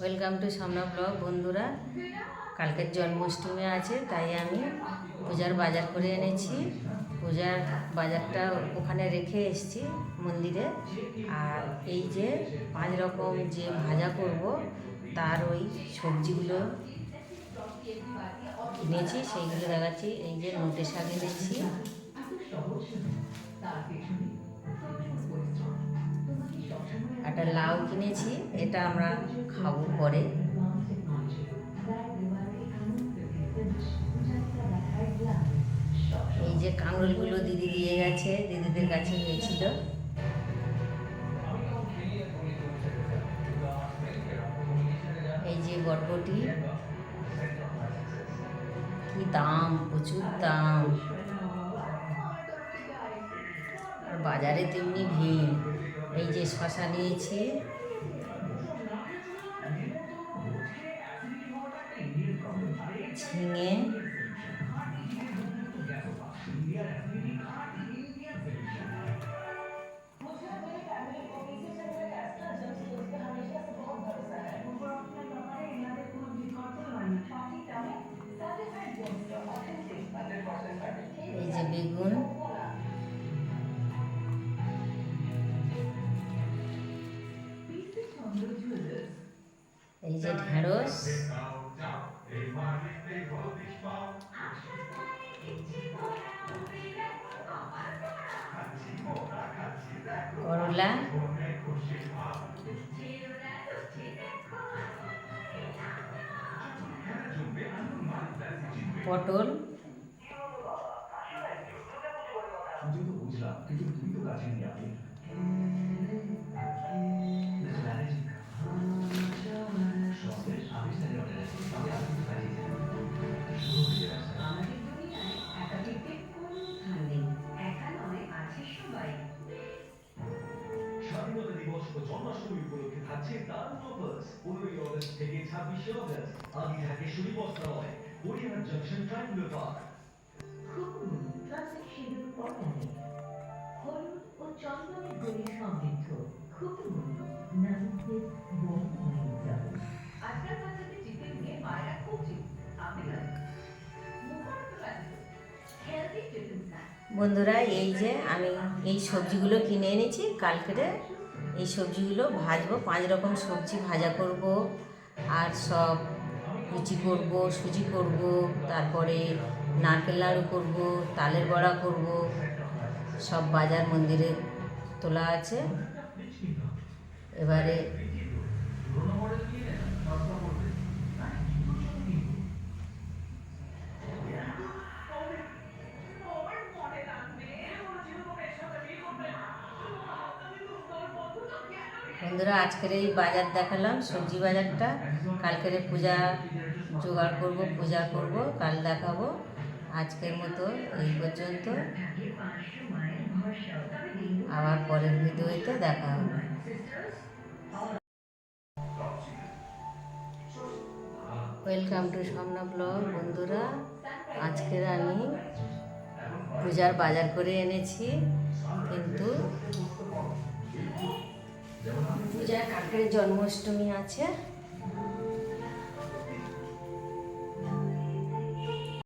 Welcome to সামনা blog বন্ধুরা। কালকের জন্মাষ্টমী আছে, তাই আমি পূজার বাজার করে এনেছি। পূজার বাজারটা ওখানে রেখে এসেছি মন্দিরে। আর এই যে পাঁচ রকম যে ভাজা করব, তার ওই সবজিগুলো কিনেছি সেইগুলো দেখাচ্ছি। এই যে নোটে শাক এনেছি। একটা লাউ কিনেছি, এটা আমরা খাব পরে। এই যে কাঁকরোলগুলো দিদি দিয়ে গেছে, দিদিদের কাছে হয়েছিল এই যে বটবটি কি দাম, প্রচুর দাম। আর বাজারে তেমনি ভিড়। এই যে শশা নিয়েছি। ঝিঙে। এই যে বেগুন। যে ঢেঁড়স। করলা। পটল। কিন্তু তুমি তো জন্মাষ্টমী উপলক্ষে থাকছে দারুণ অফার্স পনেরোই অগস্ট থেকে ছাব্বিশে অগস্ট থাকে শুধু বস্ত্রালয় Haryana junction triangular park classic সিঁদুর হলুদ ও চন্দনের গড়ি সমৃদ্ধ। আজকাল বাচ্চাদের নিয়ে মায়েরা খুব বন্ধুরা এই যে আমি এই সবজিগুলো কিনে এনেছি কালকেরে এই সবজিগুলো ভাজবো, পাঁচ রকম সবজি ভাজা করব, আর সব লুচি করব, সুজি করব, তারপরে নারকেল লাড়ু করব, তালের বড়া করব, সব বাজার মন্দিরে তোলা আছে। এবারে বন্ধুরা, আজকের এই বাজার দেখালাম, সবজি বাজারটা। কালকের পূজা জোগাড় করব, পূজা করব, কাল দেখাবো। আজকের মতো এই পর্যন্ত। আবার পরের ভিডিওতে দেখা হবে। ওয়েলকাম টু সামনা ব্লগ বন্ধুরা। আজকের আমি পূজার বাজার করে এনেছি, কিন্তু পূজার কাকের জন্মাষ্টমী আছে।